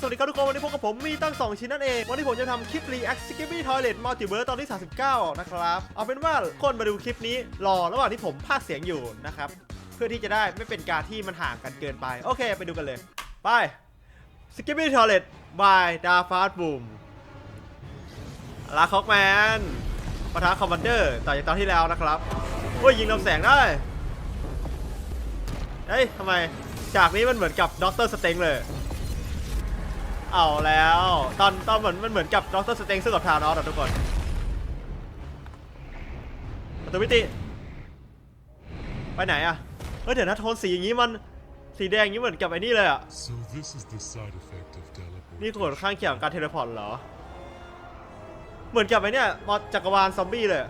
สวัสดีครับทุกคนวันนี้พบกับผมมีตั้ง 2 ชิ้นนั่นเอง วันนี้ผมจะทำคลิป React Skippy Toilet Multiverse ตอนที่ 39 นะครับ เอาเป็นว่าคนมาดูคลิปนี้รอระหว่างที่ผมพากเสียงอยู่นะครับ เพื่อที่จะได้ไม่เป็นการที่มันห่างกันเกินไป โอเค ไปดูกันเลย ไป Skippy Toilet by d a f a s Boom ลาคอกแมนปะทะคอมมานเดอร์ต่อจากตอนที่แล้วนะครับโอ้ยยิงลำแสงได้เฮ้ยทำไมฉากนี้มันเหมือนกับด็อกเตอร์สเต็งเลย เอาแล้ว ตอนตอนเหมือนมันเหมือนกับด็อกเตอร์สเต็งซึ่งกับทานอสอะทุกคนประตูมิติ ไปไหนอะเฮ้ยเดี๋ยวนะโทนสีอย่างนี้มันสีแดงอย่างนี้เหมือนกับไอ้นี่เลยอะ So this is the side effect of teleport. นี่ผลข้างเคียงของการเทเลพอร์ตเหรอ เหมือนกับไอ้เนี่ยมอจักรวาลซอมบี้เลย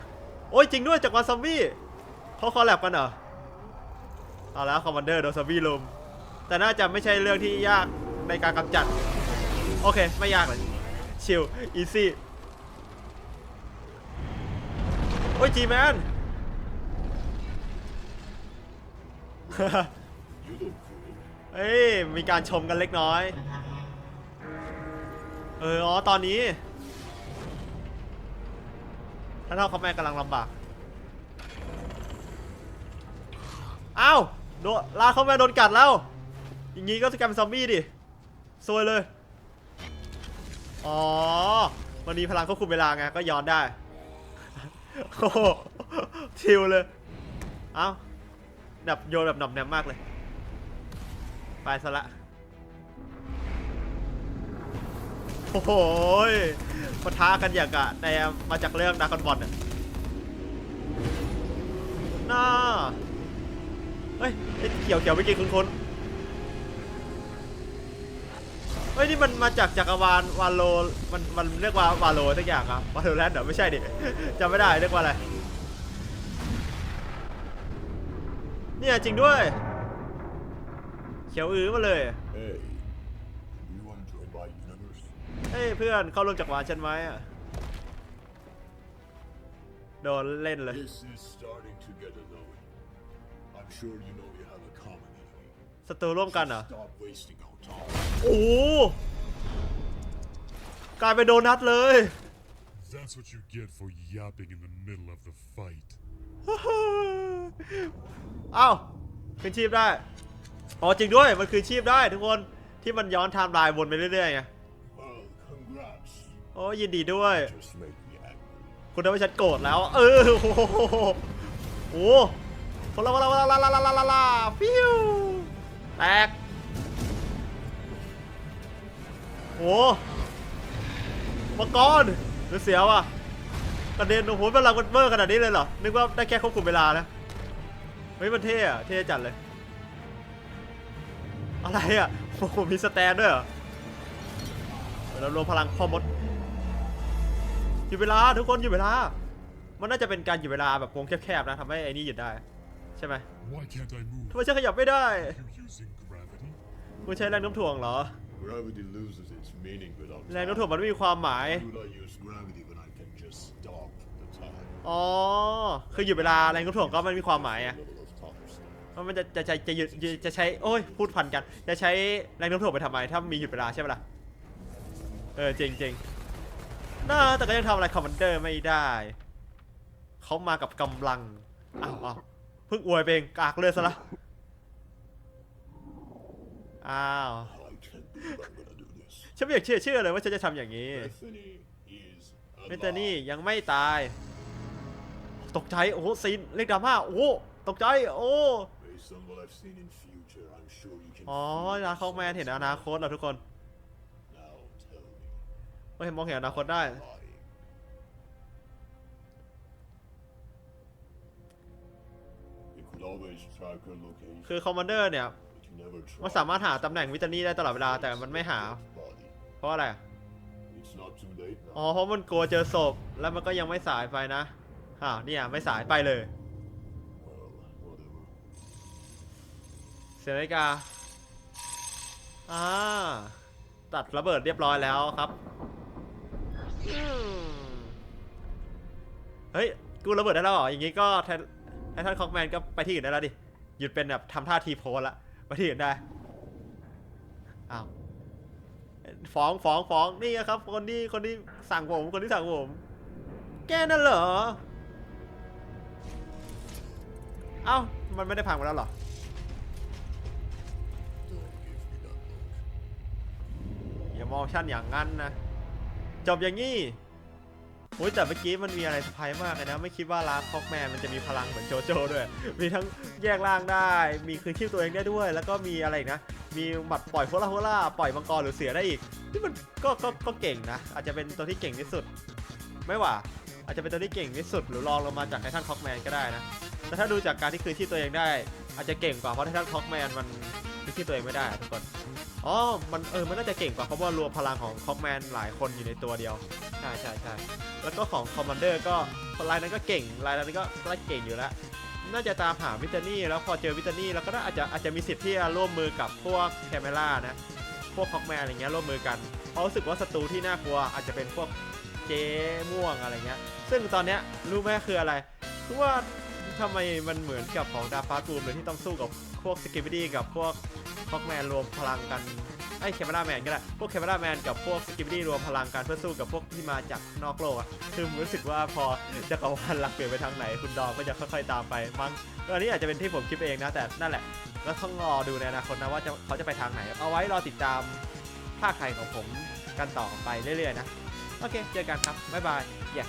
โอ้ยจริงด้วยจักรวาลซอมบี้เขาคอลแลบกันเหรอ เอาแล้วคอมมานเดอร์โดนซอมบี้ลุม แต่น่าจะไม่ใช่เรื่องที่ยากในการกำจัด โอเค ไม่ยากเลย ชิล อีซี่ โอ้ยจีแมนเอ้ย มีการชมกันเล็กน้อย เออ อ๋อ ตอนนี้ท่านเท่าเขาแม่กำลังลำบาก อ้าว โดนลาเขาแม่โดนกัดแล้ว อย่างงี้ก็จะกลายเป็นซอมบี้ดิ ซวยเลย อ๋อ มันมีพลังควบคุมเวลาไง ก็ย้อนได้ โอ้โหชิลเลย เอ้าแบบโยนแบบหน่อมแนมมากเลย ไปซะละ โอ้โหปะทะกันอย่างกะในมาจากเรื่องดาร์คอนบอลน่ะน่าเฮ้ยไอ้เขียวเขียวไม่กินคนคุ้นๆ เฮ้ยนี่มันมาจากจักรวาลวาโลมันมันเรียกว่าวาโลสักอย่างครับวาโลแลนด์เหรอไม่ใช่ดิจำไม่ได้เรียกว่าอะไรเนี่ยจริงด้วย เขียวอื้อมาเลย Hey, do you want to join my universe? เฮ้ยเพื่อนเข้าร่วมจักรวาลฉันไหมอะโดนเล่นเลย This is starting to get annoying. I'm sure you know we have a common enemy. ศัตรูร่วมกันเหรอ Stop wasting our time. โอ้โหกลายเป็นโดนัทเลย That's what you get for yapping in the middle of the fight. เอ้าคืนชีพได้ อ๋อจริงด้วย มันคือชีพได้ทุกคนที่มันย้อนไทม์ไลน์วนไปเรื่อยๆไง Well, congrats. โอ้ยินดีด้วย Just made me angry. คุณทำให้ฉันโกรธแล้ว เออ โอ้โหโอ้โหพลาพลาพลาลาลาลาลาลาลาฟิว แตก โอ้มังกรหรือเสียว่ะกระเด็นโอ้โหพลังมันเบอร์ขนาดนี้เลยเหรอ นึกว่าได้แค่ควบคุมเวลานะเฮ้ยมันเท่อะเท่จัดเลย อะไรอะโอ้โหมีสแตนด้วยเหรอเดี๋ยวเรารวมพลังพ่อมดหยุดเวลาทุกคนหยุดเวลา มันน่าจะเป็นการหยุดเวลาแบบวงแคบๆนะทำให้ไอ้นี่หยุดได้ ใช่ไหม Why can't I move? ทำไมฉันขยับไม่ได้ You using gravity? คุณใช้แรงโน้มถ่วงเหรอ Gravity loses its meaning without แรงโน้ม time. ถ่วงมันไม่มีความหมาย Why would I use gravity when I can just stop the time? อ๋อ คือหยุดเวลาแรงโน้มถ่วงก็ไม่มีความหมายอะ Level of time stop. ว่ามันจะจะจะจะหยุดจะใช้โอ้ยพูดพันกัน จะใช้แรงโน้มถ่วงไปทำไม ถ้ามีหยุดเวลาใช่ไหมล่ะ เออจริงจริงน่าแต่ก็ยังทำอะไรคอมมานเดอร์ไม่ได้ เขามากับกำลัง อ้าวอ้าวเพิ่งอวยไปเองกากเลยซะละอ้าวฉันไม่อยากเชื่อเชื่อเลยว่าฉันจะทำอย่างนี้เมตานี่ยังไม่ตาย ตกใจโอ้โหซีนเล็กดราม่าโอ้ตกใจโอ้อ๋อ feel นาคแมนเห็นอนาคตเหรอทุกคนเห็นมองเห็นอนาคตได้ คือคอมมานเดอร์เนี่ย but you never มัน track สามารถหาตำแหน่งวิตานี่ได้ตลอดเวลาแต่มันไม่หา body. เพราะอะไรอะ It's not too late อ๋อ now. เพราะมันกลัวเจอศพแล้วมันก็ยังไม่สายไปนะอ้าวเนี่ยไม่สายไปเลย Well, whatever. เสียนาฬิกาอ่าตัดระเบิดเรียบร้อยแล้วครับอืมเฮ้ยกูระเบิดได้แล้วเหรออย่างงี้ก็ แทนไททันคอกแมนก็ไปที่อื่นได้แล้วดิ หยุดเป็นแบบทำท่าทีโพสละ ไปที่อื่นได้ อ้าว ฟ้องฟ้องฟ้องนี่ครับ คนที่คนที่สั่งผม คนที่สั่งผม แกนั่นเหรอ เอ้า มันไม่ได้พังไปแล้วเหรออย่ามองชั่นอย่างนั้นนะ จบอย่างงี้ โอ้ยแต่เมื่อกี้มันมีอะไรเซอร์ไพรส์มากเลยนะ ไม่คิดว่าลาฟ็อกแมนมันจะมีพลังเหมือนโจโจ้ด้วย มีทั้งแยกร่างได้ มีคืนชีพตัวเองได้ด้วย แล้วก็มีอะไรนะ มีหมัดปล่อยโฮล่าโฮล่าปล่อยมังกรหรือเสือได้อีกที่มันก็ก็ก็เก่งนะ อาจจะเป็นตัวที่เก่งที่สุด ไม่ว่า อาจจะเป็นตัวที่เก่งที่สุด หรือรองลงมาจากไททันคอกแมนก็ได้นะแต่ถ้าดูจากการที่คืนชีพตัวเองได้ อาจจะเก่งกว่าเพราะไททันคอกแมนมัน คืนชีพตัวเองไม่ได้ทุกคนอ๋อ มันเออ มันน่าจะเก่งกว่าเพราะว่ารวมพลังของคอกแมนหลายคนอยู่ในตัวเดียว ใช่ใช่ใช่แล้วก็ของคอมมานเดอร์ก็ลายนั้นก็เก่งลายนั้นก็ไล่เก่งอยู่แล้ว น่าจะตามหาวิตานี่แล้วพอเจอวิตานี่แล้วก็น่าอาจจะอาจจะมีสิทธิ์ที่จะร่วมมือกับพวกแคมเมล่านะ พวกคอกแมนอะไรเงี้ยร่วมมือกัน เพราะรู้สึกว่าศัตรูที่น่ากลัวอาจจะเป็นพวกเจ๊ม่วงอะไรเงี้ย ซึ่งตอนเนี้ยรู้ไหมคืออะไร คือว่าทำไมมันเหมือนกับของดาฟารูมเลยที่ต้องสู้กับ พวกสกิบตี้กับพวกฮ็อกแมนรวมพลังกันไอ้แคมราแมนก็ได้พวกแคมราแมนกับพวกสกิบตี้รวมพลังกันเพื่อสู้กับพวกที่มาจากนอกโลกอะคือรู้สึกว่าพอจะกวาลหลักเปลี่ยนไปทางไหน คุณดองก็จะค่อยๆตามไปมั้งอันนี้อาจจะเป็นที่ผมคิดเองนะแต่นั่นแหละก็ต้องรอดูในอนาคตนะว่าเขาจะไปทางไหน เอาไว้รอติดตามภาคไทยของผมกันต่อไปเรื่อยๆนะ โอเค เจอกันครับ บ๊ายบาย yeah.